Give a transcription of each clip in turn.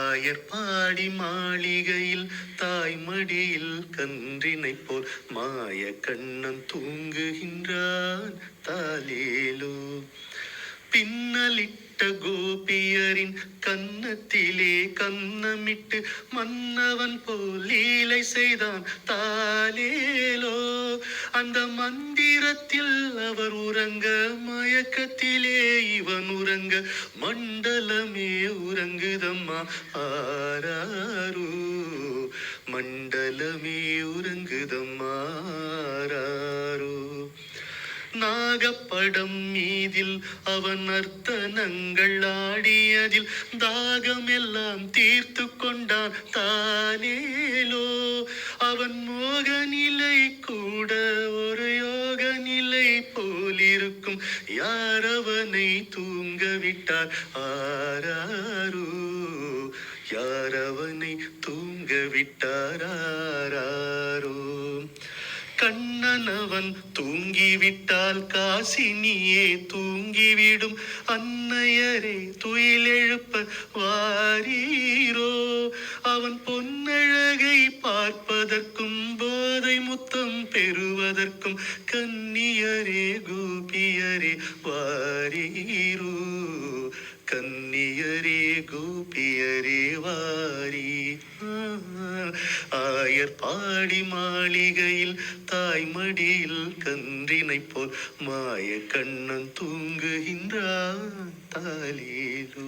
ஆயர்பாடி மாளிகையில் தாய்மடியில் கன்றினை போல் மாய கண்ணன் தூங்குகின்றான் தாலேலோ பின்னலிட்ட கோபியரின் கன்னத்திலே கன்னமிட்டு மன்னவன் போல் லீலை செய்தான் தாலேலோ அந்த மந்திரத்தில் அவர் உறங்க மயக்கத்திலே இவன் உறங்க மண்டலமே உறங்குதம்மா ஆராரோ. மண்டலமே உறங்குதம்மா ஆராரோ. நாகப்படம் மீதில் அவன் அர்த்தனங்கள் ஆடியதில் தாகமெல்லாம் தீர்த்து கொண்டான் தானேலோ. அவன் மோக நிலை கூட ஒரு யோக நிலை போலிருக்கும். யார் அவனை தூங்க விட்டார்? ஆராரோ. யார் அவனை தூங்க விட்டார்? ஆராரோ. கண்ணனவன் தூங்கிவிட்டால் காசினியே தூங்கிவிடும். அன்னையரே துயிலெழுப்ப வாரீரோ? அவன் பொன் பெறுவதற்கும் போதை முத்தம் பெறுவதற்கும் கன்னியரே கோபியரே வாரீரு. கன்னியரே கோபியரே வாரி. ஆயர் பாடி மாளிகையில் தாய்மடியில் கன்றினை போல் மாய கண்ணன் தூங்குகின்றான் தாலேலோ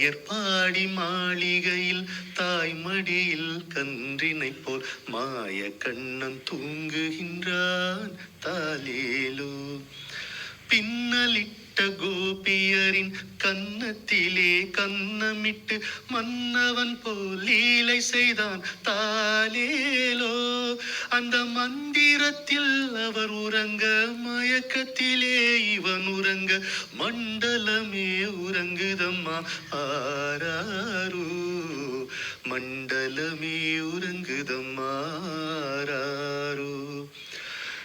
ஆயர்பாடி மாளிகையில் தாய்மடியில் கன்றினை போல் மாய கண்ணன் தூங்குகின்றான் தாலேலோ பின்னலிட்ட கோபியரின் கன்னத்திலே கன்னமிட்டு மன்னவன் போல் லீலை செய்தான் தாலேலோ அந்த மந்திரத்தில் அவர் உறங்க மயக்கத்திலே இவன் உறங்க மண்டலமே உறங்குதம்மா. ஆராரோ மண்டலமே உறங்குதம்மா. ஆராரோ.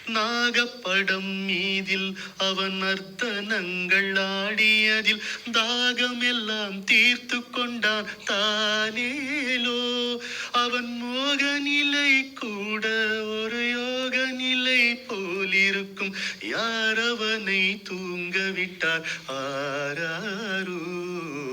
நாகப்படம் மீதில் அவன் அர்த்தனங்கள் ஆடியதில் தாகமெல்லாம் தீர்த்து கொண்டான் தானேலோ. அவன் மோக நிலை கூட ஒரு போலிருக்கும் யார் அவனை தூங்க விட்டார் ஆராரோ